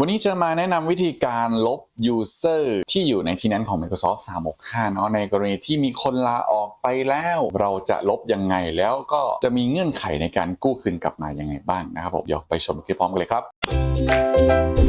วันนี้จะมาแนะนำวิธีการลบ User ที่อยู่ในที่นั้นของ Microsoft 365 เนาะในกรณีที่มีคนลาออกไปแล้ว เราจะลบยังไงแล้วก็จะมีเงื่อนไขในการกู้คืนกลับมายังไงบ้างนะครับผมเดี๋ยวไปชมคลิปพร้อมกันเลยครับ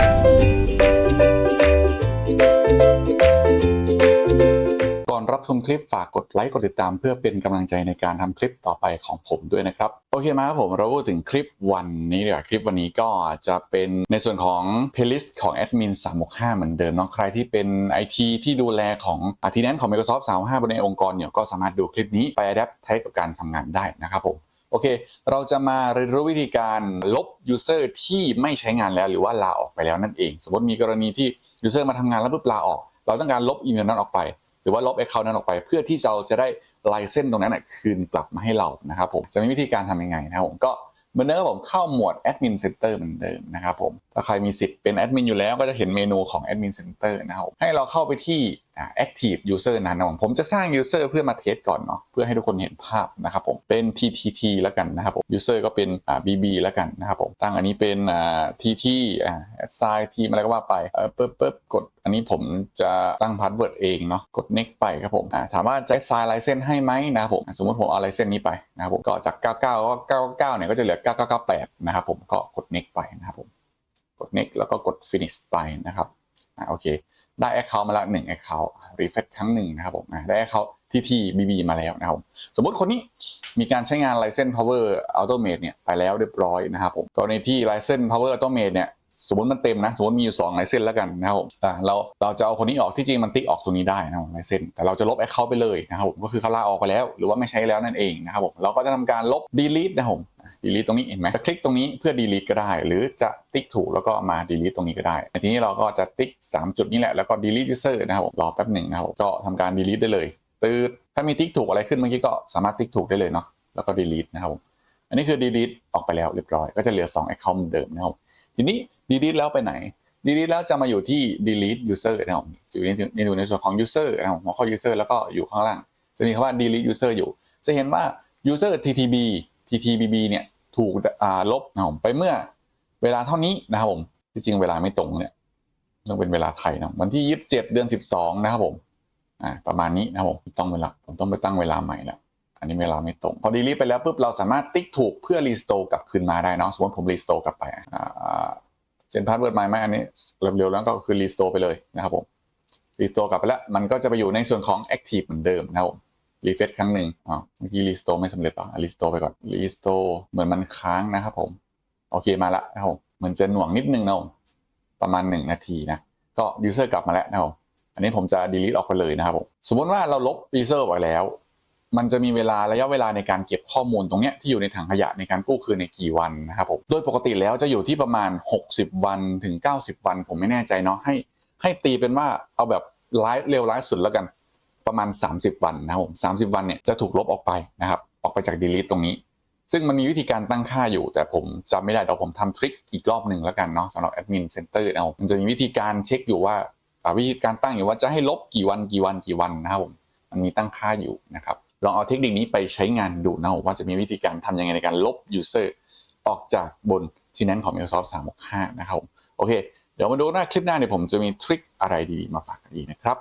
คลิปฝากกดไลค์กดติดตาม เพื่อเป็นกำลังใจในการทำคลิปต่อไปของผมด้วยนะครับโอเคมาครับผมเราพูดถึงคลิปวันนี้ดีกว่าคลิปวันนี้ก็จะเป็นในส่วนของ playlist ของ admin 365 เหมือนเดิมเนาะใครที่เป็น IT ที่ดูแลของอาทีนั้นของ Microsoft 365 บนในองค์กรเนี่ยก็สามารถดูคลิปนี้ไป adapt ใช้กับการทำงานได้นะครับผมโอเค เราจะมาเรียนรู้วิธีการลบ user ที่ไม่ใช้งานแล้วหรือว่าลาออกไปแล้วนั่นเอง สมมติมีกรณีที่ user มาทำงานแล้วปุ๊บลาออก เราต้องการลบอีเมลนั้นออกไป รือว่าลบ account นั้นออกไป เพื่อที่เราจะได้ลายเส้นตรงนั้นนะคืนกลับมาให้เรานะครับผมจะมีวิธีการทำยังไงนะครับผมก็เหมือนเดิมครับผมเข้าหมวด admin center เหมือนเดิมนะครับผมถ้าใครมีสิทธิ์เป็นแอดมินอยู่แล้วก็จะเห็นเมนูของ admin center นะครับให้เราเข้าไปที่ active user นั้นนะผมผมจะสร้าง user เพื่อมาเทสก่อนเนาะเพื่อให้ทุกคนเห็นภาพนะครับผมเป็น ttt แล้วกันนะครับผม user ก็เป็น bb แล้วกันนะครับผมตั้งอันนี้เป็น tt อ่า assign team อะไรก็ว่าไปเออปึ๊บปึ๊บกดอันนี้ผมจะตั้งพาสเวิร์ดเองเนาะกด next ไปครับผมถามว่าจะ assign ลายเส้นให้ไหมนะครับผมสมมติผมเอาลายเส้นนี้ไปนะครับผมก็จาก 99 ก็99เนี่ยก็จะเหลือ 9998 นะครับผมก็กด next ไปนะครับผมกด next แล้วก็กด finish ไปนะครับอ่าโอเค ได้ Account มาแล้ว1 Account refresh ครั้งหนึ่งนะครับผมอะได้ Account ที่ที่ BB มาแล้วนะครับผมสมมติคนนี้มีการใช้งาน License Power Automate เนี่ยไปแล้วเรียบร้อยนะครับผมกรณีที่ License Power Automate เนี่ยสมมติมันเต็มนะสมมติมีอยู่2 License แล้วกันนะครับผมอะเราเราจะเอาคนนี้ออกที่จริงมันติ๊กออกตรงนี้ได้นะครับ License แต่เราจะลบ Account ไปเลยนะครับผมก็คือเขาลาออกไปแล้ว หรือว่าไม่ใช้แล้วนั่นเองนะครับผมเราก็จะทำการลบ delete นะครับผม delete ตรงนี้เห็นไหมจะคลิกตรงนี้เพื่อ delete ก็ได้ หรือจะติ๊กถูกแล้วก็มา delete ตรงนี้ก็ได้ทีนี้เราก็จะติ๊ก 3 จุดนี้แหละแล้วก็ delete user นะครับรอแป๊บหนึ่งนะครับก็ทำการ delete ได้เลยตืดถ้ามีติ๊กถูกอะไรขึ้นเมื่อกี้ก็สามารถติ๊กถูกได้เลยเนาะแล้วก็ delete นะครับอันนี้คือ delete ออกไปแล้วเรียบร้อย ก็จะเหลือ 2 account เหมือนเดิมนะครับทีนี้ delete แล้วไปไหน delete แล้วจะมาอยู่ที่ delete user นะครับอยู่ในในดูในส่วนของ user นะครับหัวข้อ user แล้วก็อยู่ข้างล่างจะมีคำว่า delete user อยู่ จะเห็นว่า user ttb ttbb เนี่ย ถูกลบนะผมไปเมื่อเวลาเท่านี้นะครับผมที่จริงเวลาไม่ตรงเนี่ยต้องเป็นเวลาไทยนะวันที่27เจ็ดเดือน12นะครับผมอ่าประมาณนี้นะครับผมต้องเวลาผมต้องไปตั้งเวลาใหม่แล้วอันนี้เวลาไม่ตรง พอ delete ไปแล้วปุ๊บเราสามารถติ๊กถูกเพื่อ restore กลับคืนมาได้เนาะสมมติผม restore กลับไปอ่าเจนพาสเวิร์ดใหม่ไหมอันนี้เร็วๆแล้วก็คือ restore ไปเลยนะครับผม restore กลับไปแล้วมันก็จะไปอยู่ในส่วนของ active เหมือนเดิมนะครับผม รีเฟซครั้งหนึ่งอ๋อเมื่อกี้รีสโตไม่สำเร็จหรอรีสโตไปก่อนรีสโตเหมือนมันค้างนะครับผม โอเคมาละนะครับผมเหมือนจะหน่วงนิดนึงนะผมประมาณ 1 นาทีนะ ก็ยูเซอร์กลับมาแล้วนะครับอันนี้ผมจะ delete ออกไปเลยนะครับผมสมมติว่าเราลบยูเซอร์ออกไปแล้ว มันจะมีเวลาระยะเวลาในการเก็บข้อมูลตรงเนี้ยที่อยู่ในถังขยะในการกู้คืนในกี่วันนะครับผมโดยปกติแล้วจะอยู่ที่ประมาณ 60 วันถึง 90 วัน ผมไม่แน่ใจเนาะให้ให้ตีเป็นว่าเอาแบบร้ายเร็วร้ายสุดแล้วกัน ประมาณ 30 วันนะครับผม30วันเนี่ยจะถูกลบออกไปนะครับออกไปจาก delete ตรงนี้ ซึ่งมันมีวิธีการตั้งค่าอยู่ แต่ผมจำไม่ได้เดี๋ยวผมทำทริคอีกรอบหนึ่งแล้วกันเนาะสำหรับ admin center เอามันจะมีวิธีการเช็คอยู่ว่าวิธีการตั้งอยู่ว่าจะให้ลบกี่วันกี่วันกี่วันนะครับผมมันมีตั้งค่าอยู่นะครับลองเอาเทคนิคนี้ไปใช้งานดูนะว่าจะมีวิธีการทำยังไงในการลบ user ออกจากบนที่นั้นของ Microsoft 365 นะครับผมโอเค เดี๋ยวมาดูหน้าคลิปหน้าเนี่ยผมจะมีทริคอะไรดีๆ มาฝากกันอีกนะครับ